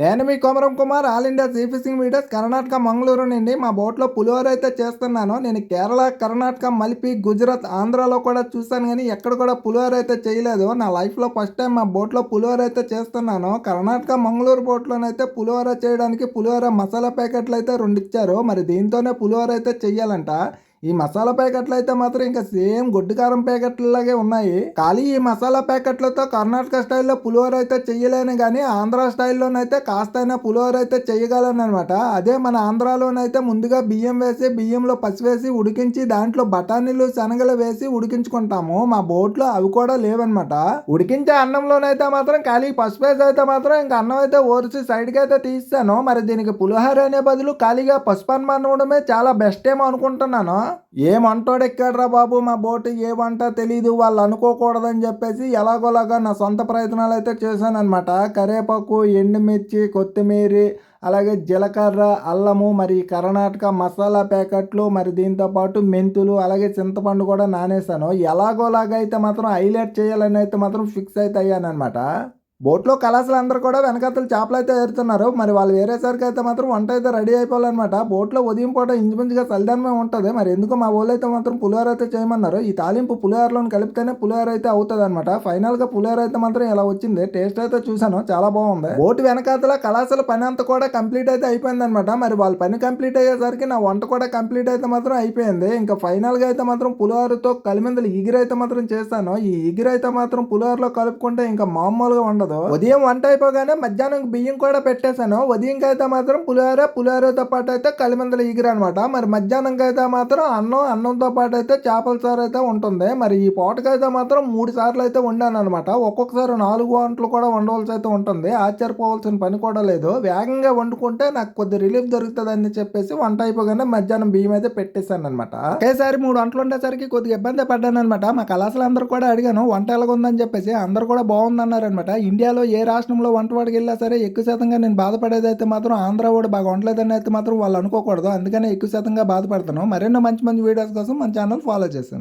నేను మీ Komaram Kumar all India sea fishing videos Karnataka Mangaluru నుండి మా బోట్లో పులిహోర అయితే చేస్తున్నాను. నేను కేరళ కర్ణాటక మలిపి గుజరాత్ ఆంధ్రాలో కూడా చూశాను కానీ ఎక్కడ కూడా పులిహోర అయితే చేయలేదు. నా లైఫ్లో ఫస్ట్ టైం మా బోట్లో పులిహోర అయితే చేస్తున్నాను. కర్ణాటక మంగళూరు బోట్లోనైతే పులిహోర చేయడానికి పులిహోర మసాలా ప్యాకెట్లు అయితే రెండు ఇచ్చారు మరి దీంతోనే పులిహోర అయితే చెయ్యాలంట. ఈ మసాలా ప్యాకెట్లు అయితే మాత్రం ఇంకా సేమ్ గొడ్డు కారం ప్యాకెట్లలాగే ఉన్నాయి. ఖాళీ ఈ మసాలా ప్యాకెట్లతో కర్ణాటక స్టైల్లో పులిహోర అయితే చెయ్యలేను కానీ ఆంధ్ర స్టైల్లోనైతే కాస్తైనా పులిహోర అయితే చేయగలను అనమాట అదే మన ఆంధ్రాలోనైతే ముందుగా బియ్యం వేసి బియ్యంలో పసి వేసి ఉడికించి దాంట్లో బఠానీలు శనగలు వేసి ఉడికించుకుంటాము. మా బోట్లో అవి కూడా లేవన్నమాట. ఉడికించే అన్నంలోనైతే మాత్రం ఖాళీ పసుపు వేసి అయితే మాత్రం ఇంకా అన్నం అయితే ఓర్చి సైడ్కి అయితే తీస్తాను. మరి దీనికి పులిహోర అనే బదులు ఖాళీగా పసుపు అన్నం అనడమే చాలా బెస్ట్ ఏమో అనుకుంటున్నాను. ఏమంటాడు ఎక్కాడ్రా బాబు? మా బోటు ఏమంటా తెలీదు వాళ్ళు అనుకోకూడదని చెప్పేసి ఎలాగోలాగా నా సొంత ప్రయత్నాలు అయితే చేశానమాట కరేపాకు కరివేపాకు ఎండుమిర్చి కొత్తిమీర అలాగే జీలకర్ర అల్లము మరి కర్ణాటక మసాలా ప్యాకెట్లు మరి దీంతో పాటు మెంతులు అలాగే చింతపండు కూడా నానేసాను ఎలాగోలాగా అయితే మాత్రం హైలైట్ చేయాలని అయితే మాత్రం ఫిక్స్ అయితే అయ్యానమాట బోట్లో కళాశాల అందరూ కూడా వెనకాతలు చేపలు అయితే ఏరుతున్నారు. మరి వాళ్ళు వేరేసరికి అయితే మాత్రం వంట అయితే రెడీ అయిపోవాలన్నమాట. బోట్లో ఉదయం పూట ఇంచుమించుగా చలిదానమే ఉంటుంది. మరి ఎందుకు మా ఊళ్ళో అయితే మాత్రం పులిహోర అయితే చేయమన్నారు? ఈ తాలింపు పులిహోరలో కలిపితేనే పులిహోర అయితే అవుతుంది అనమాట ఫైనల్గా పులిహోర అయితే మాత్రం ఇలా వచ్చింది? టేస్ట్ అయితే చూశాను. చాలా బాగుంది. బోటు వెనకాతల కళాశాల పని అంతా కూడా కంప్లీట్ అయితే అయిపోయింది అనమాట మరి వాళ్ళ పని కంప్లీట్ అయ్యేసరికి నా వంట కూడా కంప్లీట్ అయితే మాత్రం అయిపోయింది. ఇంకా ఫైనల్గా అయితే మాత్రం పులిహోరతో కలిమిందలు ఎగిరైతే మాత్రం చేస్తాను. ఈ ఎగిరైతే మాత్రం పులిహోరలో కలుపుకుంటే ఇంకా మామూలుగా ఉండదు ఉదయం వంట అయిపోగానే మధ్యాహ్నం బియ్యం కూడా పెట్టేశాను. ఉదయంకి అయితే మాత్రం పులిహోర పులిహోరతో పాటు అయితే కలిమందల ఎగిరి అనమాట మరి మధ్యాహ్నంకి అయితే మాత్రం అన్నం అన్నంతో పాటు అయితే చేపల సారు అయితే ఉంటుంది. మరి ఈ పూటకైతే మాత్రం మూడు సార్లు అయితే వండాను అనమాట ఒక్కొక్కసారి నాలుగు వంటలు కూడా వండవలసి అయితే ఉంటుంది. ఆశ్చర్యపోవాల్సిన పని కూడా లేదు. వేగంగా వండుకుంటే నాకు కొద్ది రిలీఫ్ దొరుకుతుంది అని చెప్పేసి వంట అయిపోగానే మధ్యాహ్నం బియ్యం అయితే పెట్టేశాను అనమాట ఒకేసారి మూడు వంటలు ఉండేసరికి కొద్దిగా ఇబ్బంది పడ్డాను అనమాట మా కళాశాల అందరూ కూడా అడిగాను వంట ఎలాగుందని చెప్పేసి. అందరూ కూడా బాగుందన్నారనమాట ఇండియాలో ఏ రాష్ట్రంలో వంటవాడికి వెళ్ళా సరే ఎక్కువ శాతంగా నేను బాధపడేది అయితే మాత్రం ఆంధ్ర వాడు బాగా వండలేదని అయితే మాత్రం వాళ్ళు అనుకోకూడదు. అందుకనే ఎక్కువ శాతంగా బాధపడతాను మరెన్నో మంచి మంచి వీడియోస్ కోసం మన ఛానల్ ఫాలో చేశాను